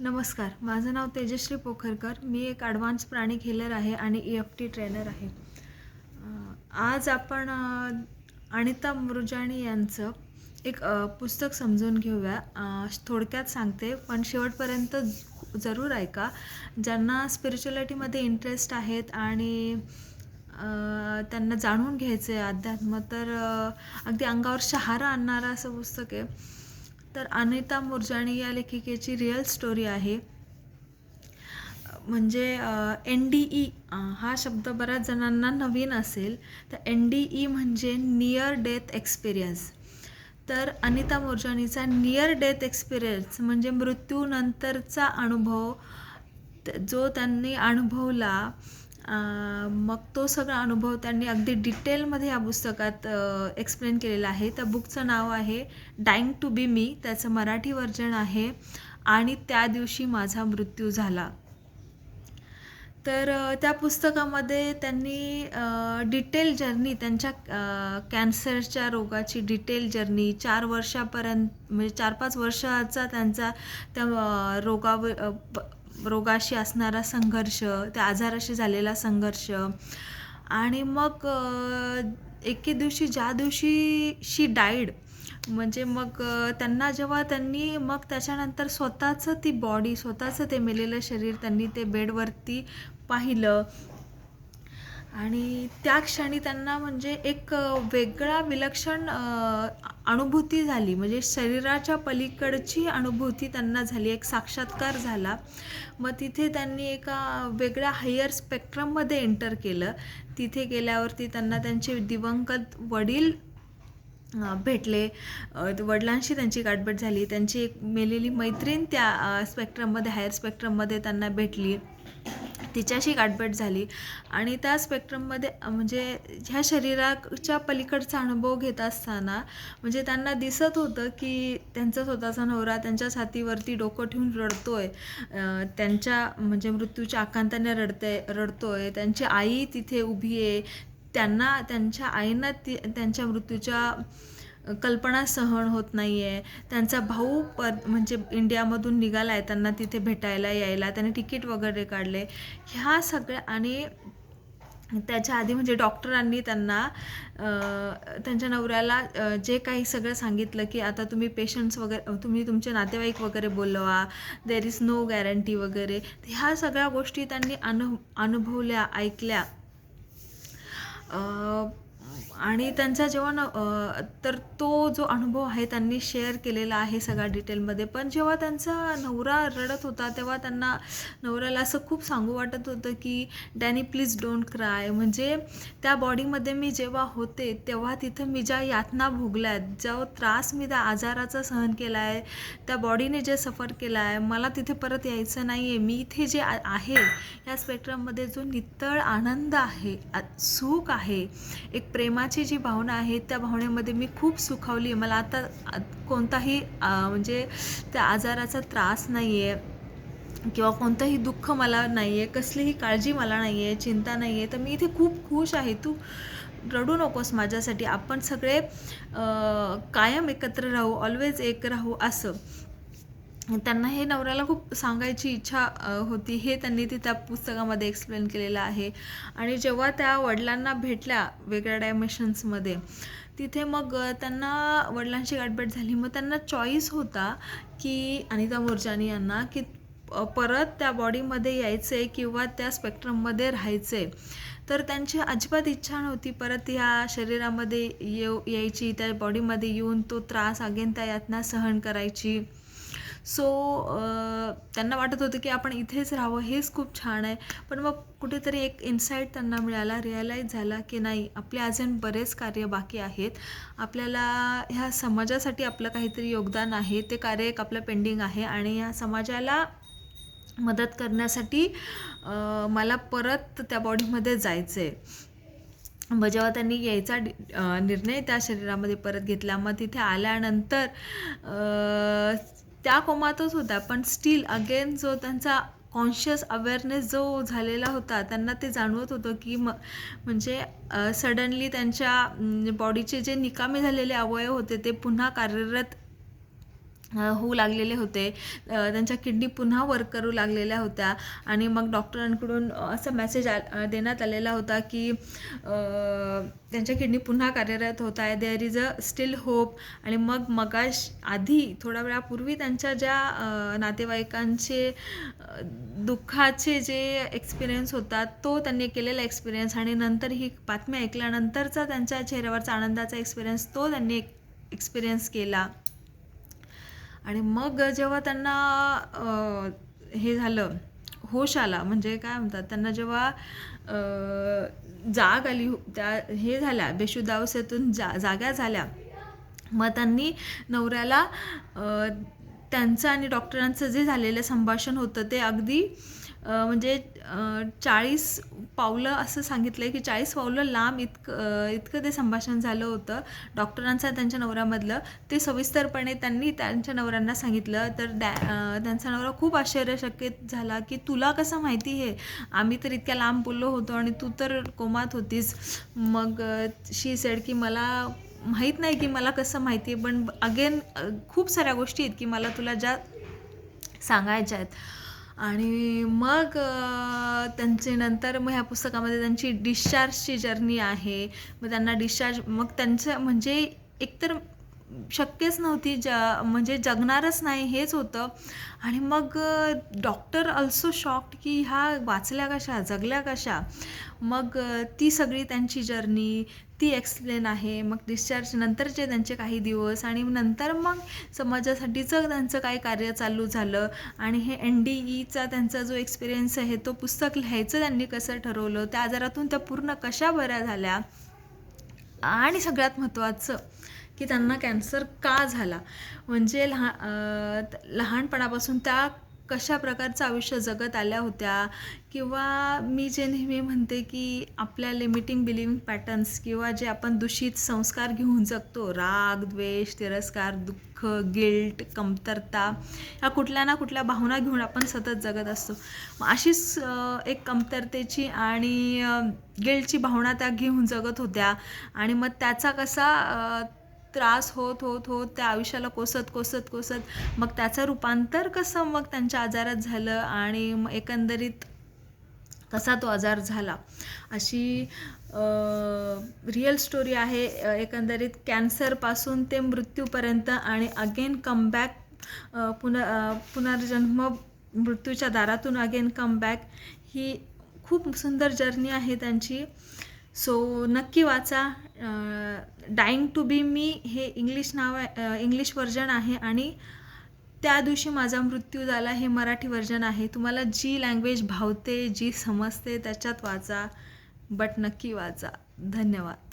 नमस्कार माझं नाव तेजश्री पोखरकर. मी एक ॲडव्हान्स प्राणी खेलर आहे आणि ई एफ टी ट्रेनर आहे. आज आपण अनिता मुरजाणी यांचं एक पुस्तक समजून घेऊया. थोडक्यात सांगते पण शेवटपर्यंत जरूर ऐका. ज्यांना स्पिरिच्युअलिटीमध्ये इंटरेस्ट आहेत आणि त्यांना जाणून घ्यायचं आहे अध्यात्म तर अगदी अंगावर शहारा आणणारं असं पुस्तक आहे. तर अनिता मुरजाणी या लेखिकेची रिअल स्टोरी आहे. म्हणजे एन डी ई हा शब्द बऱ्याच जणांना नवीन असेल. तर एन डी ई म्हणजे नियर डेथ एक्सपिरियन्स तर अनिता मोरजानीचा नियर डेथ एक्सपिरियन्स म्हणजे मृत्यूनंतरचा अनुभव जो त्यांनी अनुभवला मग तो सगळा अनुभव त्यांनी अगदी डिटेलमध्ये या पुस्तकात एक्सप्लेन केलेला आहे. त्या बुकचं नाव आहे डाईंग टू बी मी त्याचं मराठी व्हर्जन आहे आणि त्या दिवशी माझा मृत्यू झाला. तर त्या पुस्तकामध्ये त्यांनी डिटेल जर्नी त्यांच्या कॅन्सरच्या रोगाची डिटेल जर्नी चार वर्षापर्यंत म्हणजे चार पाच वर्षाचा त्यांचा त्या रोगावर रोगाशी असणारा संघर्ष त्या आजाराशी झालेला संघर्ष. आणि मग एके दिवशी ज्या दिवशी शी डाईड म्हणजे मग त्यांना जेव्हा त्यांनी मग त्याच्यानंतर स्वतःचं ती बॉडी स्वतःचं ते मेलेलं शरीर त्यांनी ते बेडवरती पाहिलं. आणि त्या क्षणी त्यांना म्हणजे एक वेगळा विलक्षण अनुभूती झाली. म्हणजे शरीराच्या पलीकडची अनुभूती त्यांना झाली. एक साक्षात्कार झाला. मग तिथे त्यांनी एका वेगळ्या हायर स्पेक्ट्रममध्ये एंटर केलं. तिथे गेल्यावरती त्यांना त्यांचे दिवंगत वडील भेटले. वडिलांशी त्यांची गाठभेट झाली. त्यांची एक मेलेली मैत्रीण त्या स्पेक्ट्रममध्ये हायर स्पेक्ट्रममध्ये त्यांना भेटली. तिच्याशी गाठभेट झाली. आणि त्या स्पेक्ट्रममध्ये म्हणजे ह्या शरीराच्या पलीकडचा अनुभव घेत असताना म्हणजे त्यांना दिसत होतं की त्यांचा स्वतःचा नवरा त्यांच्या छातीवरती डोकं ठेवून रडतोय. त्यांच्या म्हणजे मृत्यूच्या आकांताने रडते रडतोय. त्यांची आई तिथे उभी आहे. त्यांना त्यांच्या आईंना ती त्यांच्या मृत्यूच्या कल्पना सहन होत नाही आहे त्यांचा भाऊ प म्हणजे इंडियामधून निघाला आहे त्यांना तिथे भेटायला यायला त्याने तिकीट वगैरे काढले. ह्या सगळ्या आणि त्याच्या आधी म्हणजे डॉक्टरांनी त्यांना त्यांच्या नवऱ्याला जे काही सगळं सांगितलं की आता तुम्ही पेशंट्स वगैरे तुम्ही तुमचे नातेवाईक वगैरे बोलवा देर इज नो गॅरंटी वगैरे. ह्या सगळ्या गोष्टी त्यांनी अनु अनुभवल्या ऐकल्या. आणि त्यांचा जेव्हा न तर तो जो अनुभव आहे त्यांनी शेअर केलेला आहे सगळ्या डिटेलमध्ये पण जेव्हा त्यांचा नवरा रडत होता तेव्हा त्यांना नवऱ्याला असं खूप सांगू वाटत होतं की डॅनी प्लीज डोंट क्राय म्हणजे त्या बॉडीमध्ये मी जेव्हा होते तेव्हा तिथं मी ज्या यातना भोगल्या आहेत जो त्रास मी त्या आजाराचा सहन केला आहे त्या बॉडीने जे सफर केला आहे मला तिथे परत यायचं नाही आहे मी इथे जे आहे या स्पेक्ट्रममध्ये जो नितळ आनंद आहे सुख आहे एक प्रेमाची जी भावना आहे त्या भावनेमध्ये मी खूप सुखावली आहे. मला आता कोणताही म्हणजे त्या आजाराचा त्रास नाही आहे किंवा कोणतंही दुःख मला नाही आहे कसलीही काळजी मला नाही आहे चिंता नाही आहे तर मी इथे खूप खुश आहे. तू रडू नकोस माझ्यासाठी. आपण सगळे कायम एकत्र राहू ऑलवेज एक राहू असं. त्यांना हे नवऱ्याला खूप सांगायची इच्छा होती. हे त्यांनी ती त्या पुस्तकामध्ये एक्सप्लेन केलेलं आहे. आणि जेव्हा त्या वडिलांना भेटल्या वेगळ्या डायमेशन्समध्ये तिथे मग त्यांना वडिलांची गाठभेट झाली. मग त्यांना चॉईस होता की अनिता मोरजानी यांना की परत त्या बॉडीमध्ये यायचं आहे किंवा त्या स्पेक्ट्रममध्ये राहायचं. आहे तर त्यांची अजिबात इच्छा नव्हती. परत ह्या शरीरामध्ये येऊ यायची त्या बॉडीमध्ये येऊन तो त्रास अगेन त्या यातना सहन करायची. सो त्यांना वाटत होतं की आपण इथेच राहावं हेच खूप छान आहे. पण मग कुठेतरी एक इन्साईट त्यांना मिळाला रिअलाईज झाला की नाही आपले अजून बरेच कार्य बाकी आहेत. आपल्याला ह्या समाजासाठी आपलं काहीतरी योगदान आहे ते कार्य एक आपलं पेंडिंग आहे आणि ह्या समाजाला मदत करण्यासाठी मला परत त्या बॉडीमध्ये जायचं आहे मग जेव्हा त्यांनी यायचा डि- निर्णय त्या शरीरामध्ये परत घेतला मग तिथे आल्यानंतर त्या कोमातच होत्या पण स्टील अगेन जो त्यांचा कॉन्शियस अवेअरनेस जो झालेला होता त्यांना ते जाणवत होतं की म म्हणजे सडनली त्यांच्या बॉडीचे जे निकामी झालेले अवयव होते ते पुन्हा कार्यरत होऊ लागलेले होते. त्यांच्या किडनी पुन्हा वर्क करू लागलेल्या होत्या. आणि मग डॉक्टरांकडून असा मेसेज आ देण्यात आलेला होता की त्यांच्या किडनी पुन्हा कार्यरत होत आहे. There is a still hope आणि मग मगाश आधी थोड्या वेळापूर्वी त्यांच्या ज्या नातेवाईकांचे दुःखाचे जे एक्सपिरियन्स होता तो त्यांनी केलेला एक्सपिरियन्स आणि नंतर ही बातमी ऐकल्यानंतरचा त्यांच्या चेहऱ्यावरचा आनंदाचा एक्सपिरियन्स तो त्यांनी एक्सपिरियन्स केला. आणि मग जेव्हा त्यांना हे झालं होश आला म्हणजे काय म्हणतात त्यांना जेव्हा जाग आली त्या हे झाल्या बेशुद्धावस्थेतून जा जाग्या झाल्या मग त्यांनी नवऱ्याला त्यांचं आणि डॉक्टरांचं जे झालेलं संभाषण होतं ते अगदी म्हणजे चाळीस पावलं असं सांगितलं आहे की चाळीस पावलं लांब इतकं इतकं ते संभाषण झालं होतं. डॉक्टरांचं त्यांच्या नवऱ्यामधलं. ते सविस्तरपणे त्यांनी त्यांच्या नवऱ्यांना सांगितलं. तर डॅ त्यांचा नवरा खूप आश्चर्यचकित झाला की तुला कसं माहिती हे? आम्ही तर इतक्या लांब बोललो होतो आणि तू तर कोमात होतीस. मग शी सेड की मला माहीत नाही की मला कसं माहिती आहे. पण अगेन खूप साऱ्या गोष्टी आहेत की मला तुला ज्या सांगायच्या आहेत. आणि मग त्यांचे नंतर मग ह्या पुस्तकामध्ये त्यांची डिस्चार्जची जर्नी आहे. मग त्यांना डिस्चार्ज मग त्यांचं म्हणजे एकतर शक्यच नव्हती ज म्हणजे जगणारच नाही हेच होतं. आणि मग डॉक्टर ऑल्सो शॉक्ड की ह्या वाचल्या कशा जगल्या कशा? मग ती सगळी त्यांची जर्नी ती एक्सप्लेन आहे. मग डिस्चार्ज नंतरचे त्यांचे काही दिवस आणि नंतर मग समाजासाठीचं त्यांचं काही कार्य चालू झालं आणि हे एन डी ईचा त्यांचा जो एक्सपिरियन्स आहे तो पुस्तक लिहायचं त्यांनी कसं ठरवलं त्या आजारातून त्या पूर्ण कशा बऱ्या झाल्या? आणि सगळ्यात महत्त्वाचं की त्यांना कॅन्सर का झाला? म्हणजे लहा लहानपणापासून त्या कशा प्रकारचं आयुष्य जगत आल्या होत्या? किंवा मी जे नेहमी म्हणते की आपल्या लिमिटिंग बिलिव्हिंग पॅटर्न्स किंवा जे आपण दूषित संस्कार घेऊन जगतो राग द्वेष तिरस्कार दुःख गिल्ट कमतरता ह्या कुठल्या ना कुठल्या भावना घेऊन आपण सतत जगत असतो. मग अशीच एक कमतरतेची आणि गिल्टची भावना त्या घेऊन जगत होत्या. आणि मग त्याचा कसा त्रास होत होत होत त्या आयुष्याला कोसत कोसत कोसत मग त्याचं रूपांतर कसं मग त्यांच्या आजारात झालं आणि मग एकंदरीत कसा तो आजार झाला? अशी रिअल स्टोरी आहे. एकंदरीत कॅन्सरपासून ते मृत्यूपर्यंत आणि अगेन कमबॅक पुन पुनर्जन्म मृत्यूच्या दारातून अगेन कमबॅक ही खूप सुंदर जर्नी आहे त्यांची. सो नक्की वाचा. डाईंग टू बी मी हे इंग्लिश नाव आहे इंग्लिश व्हर्जन आहे आणि त्या दिवशी माझा मृत्यू झाला हे मराठी व्हर्जन आहे. तुम्हाला जी लँग्वेज भावते जी समजते त्याच्यात वाचा बट नक्की वाचा. धन्यवाद.